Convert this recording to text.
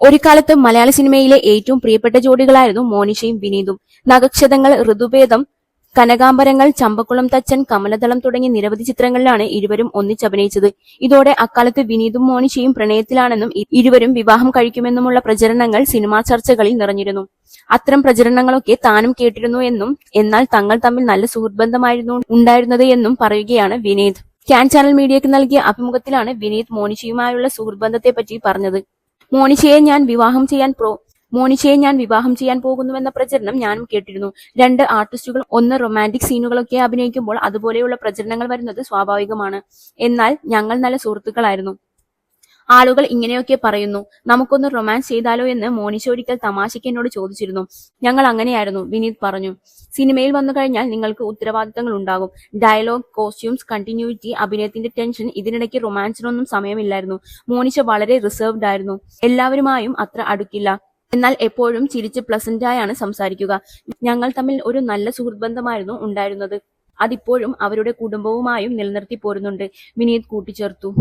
ഒരു കാലത്ത് മലയാള സിനിമയിലെ ഏറ്റവും പ്രിയപ്പെട്ട ജോഡികളായിരുന്നു മോനിഷയും വിനീതും. നഗക്ഷതങ്ങൾ ഋതുഭേദം കനകാംബരങ്ങൾ ചമ്പക്കുളം തച്ചൻ കമലതളം തുടങ്ങിയ നിരവധി ചിത്രങ്ങളിലാണ് ഇരുവരും ഒന്നിച്ചഭിനയിച്ചത് ഇതോടെ അക്കാലത്ത് വിനീതും മോനിഷയും പ്രണയത്തിലാണെന്നും ഇരുവരും വിവാഹം കഴിക്കുമെന്നുമുള്ള പ്രചരണങ്ങൾ സിനിമാ ചർച്ചകളിൽ നിറഞ്ഞിരുന്നു. അത്തരം പ്രചരണങ്ങളൊക്കെ താനും കേട്ടിരുന്നു എന്നും എന്നാൽ തങ്ങൾ തമ്മിൽ നല്ല സുഹൃത്ബന്ധമായിരുന്നു ഉണ്ടായിരുന്നത് എന്നും പറയുകയാണ് വിനീത്. ക്യാൻ ചാനൽ മീഡിയക്ക് നൽകിയ അഭിമുഖത്തിലാണ് വിനീത് മോനിഷയുമായുള്ള സുഹൃത്ബന്ധത്തെപ്പറ്റി പറഞ്ഞത്. മോനിഷയെ ഞാൻ വിവാഹം ചെയ്യാൻ പ്രോ മോനിഷയെ ഞാൻ വിവാഹം ചെയ്യാൻ പോകുന്നുവെന്ന പ്രചരണം ഞാനും കേട്ടിരുന്നു. രണ്ട് ആർട്ടിസ്റ്റുകൾ ഒന്ന് റൊമാന്റിക് സീനുകളൊക്കെ അഭിനയിക്കുമ്പോൾ അതുപോലെയുള്ള പ്രചരണങ്ങൾ വരുന്നത് സ്വാഭാവികമാണ്. എന്നാൽ ഞങ്ങൾ നല്ല സുഹൃത്തുക്കളായിരുന്നു. ആളുകൾ ഇങ്ങനെയൊക്കെ പറയുന്നു. നമുക്കൊന്ന് റൊമാൻസ് ചെയ്താലോ എന്ന് മോനിഷ ഒരിക്കൽ തമാശയ്ക്ക് എന്നോട് ചോദിച്ചിരുന്നു. ഞങ്ങൾ അങ്ങനെയായിരുന്നു വിനീത് പറഞ്ഞു. സിനിമയിൽ വന്നു കഴിഞ്ഞാൽ നിങ്ങൾക്ക് ഉത്തരവാദിത്തങ്ങൾ ഉണ്ടാകും. ഡയലോഗ് കോസ്റ്റ്യൂംസ് കണ്ടിന്യൂറ്റി അഭിനയത്തിന്റെ ടെൻഷൻ ഇതിനിടയ്ക്ക് റൊമാൻസിനൊന്നും സമയമില്ലായിരുന്നു. മോനിഷ വളരെ റിസർവ്ഡ് ആയിരുന്നു. എല്ലാവരുമായും അത്ര അടുക്കില്ല. എന്നാൽ എപ്പോഴും ചിരിച്ച് പ്ലസന്റ് ആയാണ് സംസാരിക്കുക. ഞങ്ങൾ തമ്മിൽ ഒരു നല്ല സുഹൃത്ത് ബന്ധമായിരുന്നു ഉണ്ടായിരുന്നത്. അതിപ്പോഴും അവരുടെ കുടുംബവുമായും നിലനിർത്തി പോരുന്നുണ്ട്. വിനീത് കൂട്ടിച്ചേർത്തു.